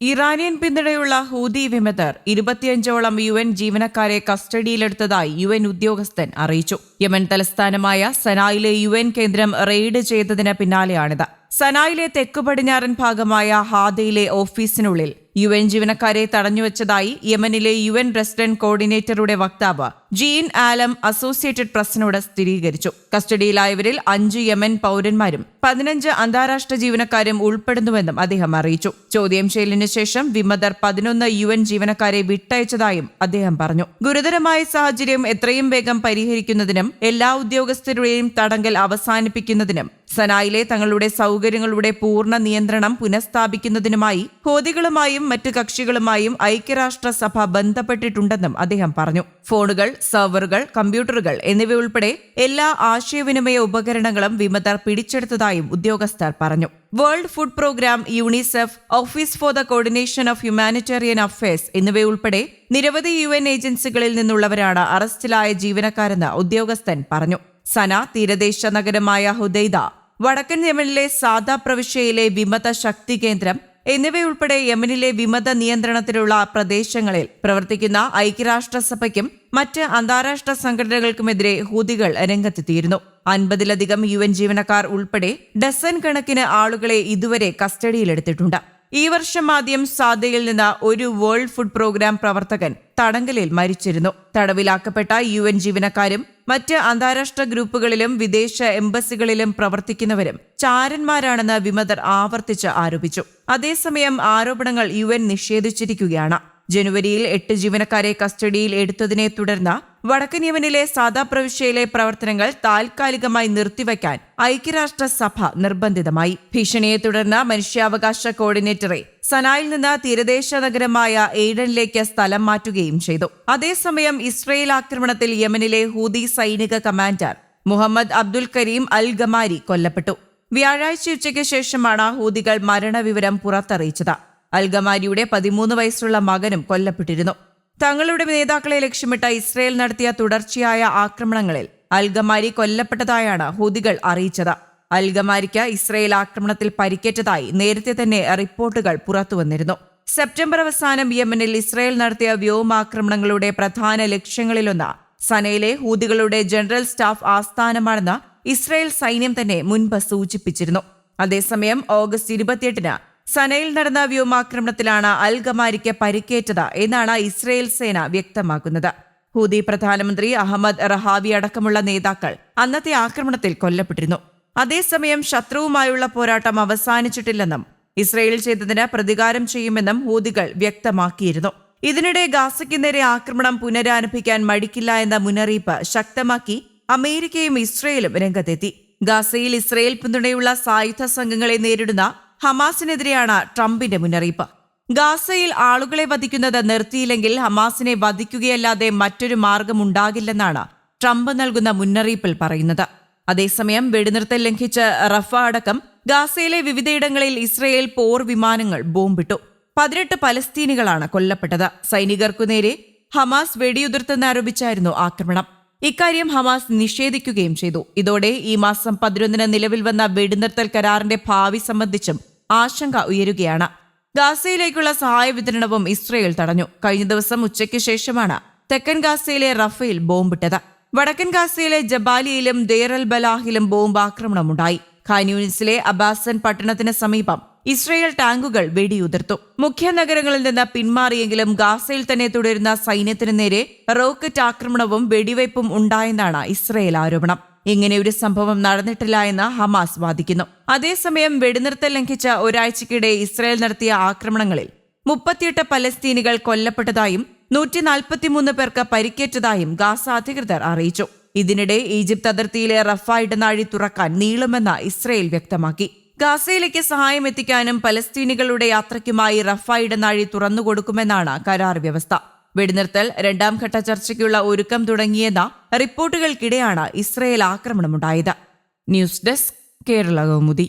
Iranian പിന്തുണയുള്ള Houthi വിമതർ ഇരുപത്തിയഞ്ചോളം U N ജീവനക്കാരെ കസ്റ്റഡിയിലെടുത്തതായി യു എൻ ഉദ്യോഗസ്ഥൻ അറിയിച്ചു. യമൻ തലസ്ഥാനമായ സനായിലെ യു എൻ കേന്ദ്രം റെയ്ഡ് ചെയ്തതിന് പിന്നാലെയാണിത്. സനായിലെ തെക്കു പടിഞ്ഞാറൻ ഭാഗമായ ഹാദയിലെ ഓഫീസിനുള്ളിൽ യു എൻ ജീവനക്കാരെ തടഞ്ഞുവച്ചതായി യമനിലെ യു എൻ റെസിഡന്റ് കോർഡിനേറ്ററുടെ വക്താവ് ജീൻ ആലം അസോസിയേറ്റഡ് പ്രസിനോട് സ്ഥിരീകരിച്ചു. കസ്റ്റഡിയിലായവരിൽ അഞ്ച് യമൻ പൗരന്മാരും പതിനഞ്ച് അന്താരാഷ്ട്ര ജീവനക്കാരും ഉൾപ്പെടുന്നുവെന്നും അദ്ദേഹം അറിയിച്ചു. ചോദ്യം ചെയ്യലിന് ശേഷം വിമതർ പതിനൊന്ന് യു എൻ ജീവനക്കാരെ വിട്ടയച്ചതായും അദ്ദേഹം പറഞ്ഞു. ഗുരുതരമായ സാഹചര്യം എത്രയും വേഗം പരിഹരിക്കുന്നതിനും എല്ലാ ഉദ്യോഗസ്ഥരുടെയും തടങ്കൽ അവസാനിപ്പിക്കുന്നതിനും സനായിലെ തങ്ങളുടെ സൗകര്യങ്ങളുടെ പൂർണ നിയന്ത്രണം പുനഃസ്ഥാപിക്കുന്നതിനുമായി ഹോദികളുമായും മറ്റ് കക്ഷികളുമായും ഐക്യരാഷ്ട്രസഭ ബന്ധപ്പെട്ടിട്ടുണ്ടെന്നും അദ്ദേഹം പറഞ്ഞു. ഫോണുകൾ സെർവറുകൾ കമ്പ്യൂട്ടറുകൾ എന്നിവയുൾപ്പെടെ എല്ലാ ആശയവിനിമയ ഉപകരണങ്ങളും വിമതർ പിടിച്ചെടുത്തതായും ഉദ്യോഗസ്ഥർ പറഞ്ഞു. World Food Programme UNICEF Office for the Coordination of Humanitarian Affairs എന്നിവയുൾപ്പെടെ നിരവധി യു എൻ ഏജൻസികളിൽ നിന്നുള്ളവരാണ് അറസ്റ്റിലായ ജീവനക്കാരെന്ന് ഉദ്യോഗസ്ഥൻ പറഞ്ഞു. സന തീരദേശ നഗരമായ ഹുദൈദ വടക്കൻ യമനിലെ സാദ പ്രവിശ്യയിലെ വിമത ശക്തി കേന്ദ്രം എന്നിവയുൾപ്പെടെ യമനിലെ വിമത നിയന്ത്രണത്തിലുള്ള പ്രദേശങ്ങളിൽ പ്രവർത്തിക്കുന്ന ഐക്യരാഷ്ട്രസഭയ്ക്കും മറ്റ് അന്താരാഷ്ട്ര സംഘടനകൾക്കുമെതിരെ ഹൂതികൾ രംഗത്തെത്തിയിരുന്നു. അൻപതിലധികം യു എൻ ജീവനക്കാർ ഉൾപ്പെടെ ഡസൻ കണക്കിന് ആളുകളെ ഇതുവരെ കസ്റ്റഡിയിലെടുത്തിട്ടുണ്ട്. ഈ വർഷം ആദ്യം സാദയിൽ നിന്ന് ഒരു വേൾഡ് ഫുഡ് പ്രോഗ്രാം പ്രവർത്തകൻ തടങ്കലിൽ മരിച്ചിരുന്നു. തടവിലാക്കപ്പെട്ട യു എൻ ജീവനക്കാരും മറ്റ് അന്താരാഷ്ട്ര ഗ്രൂപ്പുകളിലും വിദേശ എംബസികളിലും പ്രവർത്തിക്കുന്നവരും ചാരന്മാരാണെന്ന് വിമതർ ആവർത്തിച്ച് ആരോപിച്ചു. അതേസമയം ആരോപണങ്ങൾ യു നിഷേധിച്ചിരിക്കുകയാണ്. ജനുവരിയിൽ എട്ട് ജീവനക്കാരെ കസ്റ്റഡിയിൽ എടുത്തതിനെ തുടർന്ന് വടക്കൻ യമനിലെ സാദാ പ്രവിശ്യയിലെ പ്രവർത്തനങ്ങൾ താൽക്കാലികമായി നിർത്തിവെക്കാൻ ഐക്യരാഷ്ട്രസഭ നിർബന്ധിതമായി. ഭീഷണിയെ തുടർന്ന് മനുഷ്യാവകാശ കോർഡിനേറ്ററെ സനായിൽ നിന്ന് തീരദേശ നഗരമായ എയ്ഡനിലേക്ക് സ്ഥലം മാറ്റുകയും ചെയ്തു. അതേസമയം ഇസ്രയേൽ ആക്രമണത്തിൽ യമനിലെ ഹൂതി സൈനിക commander Muhammad Abdul Karim al Ghamari കൊല്ലപ്പെട്ടു. വ്യാഴാഴ്ച ഉച്ചയ്ക്ക് ശേഷമാണ് ഹൂദികൾ മരണവിവരം പുറത്തറിയിച്ചത്. അൽഗമാരിയുടെ പതിമൂന്ന് വയസ്സുള്ള മകനും കൊല്ലപ്പെട്ടിരുന്നു. തങ്ങളുടെ നേതാക്കളെ ലക്ഷ്യമിട്ട ഇസ്രയേൽ നടത്തിയ തുടർച്ചയായ ആക്രമണങ്ങളിൽ അൽഗമാരി കൊല്ലപ്പെട്ടതായാണ് ഹൂതികൾ അറിയിച്ചത്. അൽഗമാരിക്ക് ഇസ്രയേൽ ആക്രമണത്തിൽ പരിക്കേറ്റതായി നേരത്തെ തന്നെ റിപ്പോർട്ടുകൾ പുറത്തുവന്നിരുന്നു സെപ്റ്റംബർ അവസാനം യമനിൽ ഇസ്രയേൽ നടത്തിയ വ്യോമാക്രമണങ്ങളുടെ പ്രധാന ലക്ഷ്യങ്ങളിലൊന്ന് സനയിലെ ഹൂതികളുടെ ജനറൽ സ്റ്റാഫ് ആസ്ഥാനമാണെന്ന് ഇസ്രയേൽ സൈന്യം തന്നെ മുൻപ് സൂചിപ്പിച്ചിരുന്നു. അതേസമയം ഓഗസ്റ്റ് ഇരുപത്തിയെട്ടിന് സനയിൽ നടന്ന വ്യോമാക്രമണത്തിലാണ് അൽ ഗമാരിക്ക് പരിക്കേറ്റത് എന്നാണ് ഇസ്രയേൽ സേന വ്യക്തമാക്കുന്നത്. ഹൂദി പ്രധാനമന്ത്രി അഹമ്മദ് റഹാവി അടക്കമുള്ള നേതാക്കൾ അന്നത്തെ ആക്രമണത്തിൽ കൊല്ലപ്പെട്ടിരുന്നു. അതേസമയം ശത്രുവുമായുള്ള പോരാട്ടം അവസാനിച്ചിട്ടില്ലെന്നും ഇസ്രയേൽ ചെയ്തതിന് പ്രതികാരം ചെയ്യുമെന്നും ഹൂദികൾ വ്യക്തമാക്കിയിരുന്നു. ഇതിനിടെ ഗാസയ്ക്ക് നേരെ ആക്രമണം പുനരാരംഭിക്കാൻ മടിക്കില്ല എന്ന മുന്നറിയിപ്പ് ശക്തമാക്കി അമേരിക്കയും ഇസ്രയേലും രംഗത്തെത്തി. ഗാസയിൽ ഇസ്രയേൽ പിന്തുണയുള്ള സായുധ സംഘങ്ങളെ നേരിടുന്ന ഹമാസിനെതിരെയാണ് ട്രംപിന്റെ മുന്നറിയിപ്പ്. ഗാസയിൽ ആളുകളെ വധിക്കുന്നത് നിർത്തിയില്ലെങ്കിൽ ഹമാസിനെ വധിക്കുകയല്ലാതെ മറ്റൊരു മാർഗമുണ്ടാകില്ലെന്നാണ് ട്രംപ് നൽകുന്ന മുന്നറിയിപ്പിൽ പറയുന്നത്. അതേസമയം വെടിനിർത്തൽ ലംഘിച്ച് റഫ അടക്കം ഗാസയിലെ വിവിധയിടങ്ങളിൽ ഇസ്രയേൽ പോർ വിമാനങ്ങൾ ബോംബിട്ടു. പതിനെട്ട് പലസ്തീനികളാണ് കൊല്ലപ്പെട്ടത്. സൈനികർക്കു നേരെ ഹമാസ് വെടിയുതിർത്തെന്നാരോപിച്ചായിരുന്നു ആക്രമണം. ഇക്കാര്യം ഹമാസ് നിഷേധിക്കുകയും ചെയ്തു. ഇതോടെ ഈ മാസം പതിനൊന്നിന് നിലവിൽ വന്ന വെടിനിർത്തൽ കരാറിന്റെ ഭാവി സംബന്ധിച്ചും ആശങ്ക ഉയരുകയാണ്. ഗാസയിലേക്കുള്ള സഹായ വിതരണവും ഇസ്രയേൽ തടഞ്ഞു. കഴിഞ്ഞ ദിവസം ഉച്ചയ്ക്ക് ശേഷമാണ് തെക്കൻ ഗാസയിലെ റഫേൽ ബോംബിട്ടത്. വടക്കൻ ഗാസയിലെ ജബാലിയിലും ദേർ അൽ ബലാഹിലും ബോംബ് ആക്രമണമുണ്ടായി ഖാനൂനിസിലെ അബാസൻ പട്ടണത്തിന് സമീപം ഇസ്രയേൽ ടാങ്കുകൾ വെടിയുതിർത്തു. മുഖ്യ നഗരങ്ങളിൽ നിന്ന് പിന്മാറിയെങ്കിലും ഗാസയിൽ തന്നെ തുടരുന്ന സൈന്യത്തിനു നേരെ റോക്കറ്റ് ആക്രമണവും വെടിവയ്പും ഉണ്ടായെന്നാണ് ഇസ്രയേൽ ആരോപണം. ഇങ്ങനെ ഒരു സംഭവം നടന്നിട്ടില്ല എന്ന് ഹമാസ് വാദിക്കുന്നു. അതേസമയം വെടിനിർത്തൽ ലംഘിച്ച ഒരാഴ്ചക്കിടെ ഇസ്രയേൽ നടത്തിയ ആക്രമണങ്ങളിൽ മുപ്പത്തിയെട്ട് പലസ്തീനികൾ കൊല്ലപ്പെട്ടതായും നൂറ്റി നാൽപ്പത്തിമൂന്ന് പേർക്ക് പരിക്കേറ്റതായും ഗാസ അധികൃതർ അറിയിച്ചു. ഇതിനിടെ ഈജിപ്ത് അതിർത്തിയിലെ റഫ ഇടനാഴി തുറക്കാൻ നീളുമെന്ന് ഇസ്രയേൽ വ്യക്തമാക്കി. ഗാസയിലേക്ക് സഹായം എത്തിക്കാനും പലസ്തീനികളുടെ യാത്രയ്ക്കുമായി റഫ ഇടനാഴി തുറന്നുകൊടുക്കുമെന്നാണ് കരാർ വ്യവസ്ഥ. വെടിനിർത്തൽ രണ്ടാം ഘട്ട ചർച്ചയ്ക്കുള്ള ഒരുക്കം തുടങ്ങിയെന്ന റിപ്പോർട്ടുകൾക്കിടെയാണ് ഇസ്രയേൽ ആക്രമണമുണ്ടായത്. News desk Kerala Kaumudi.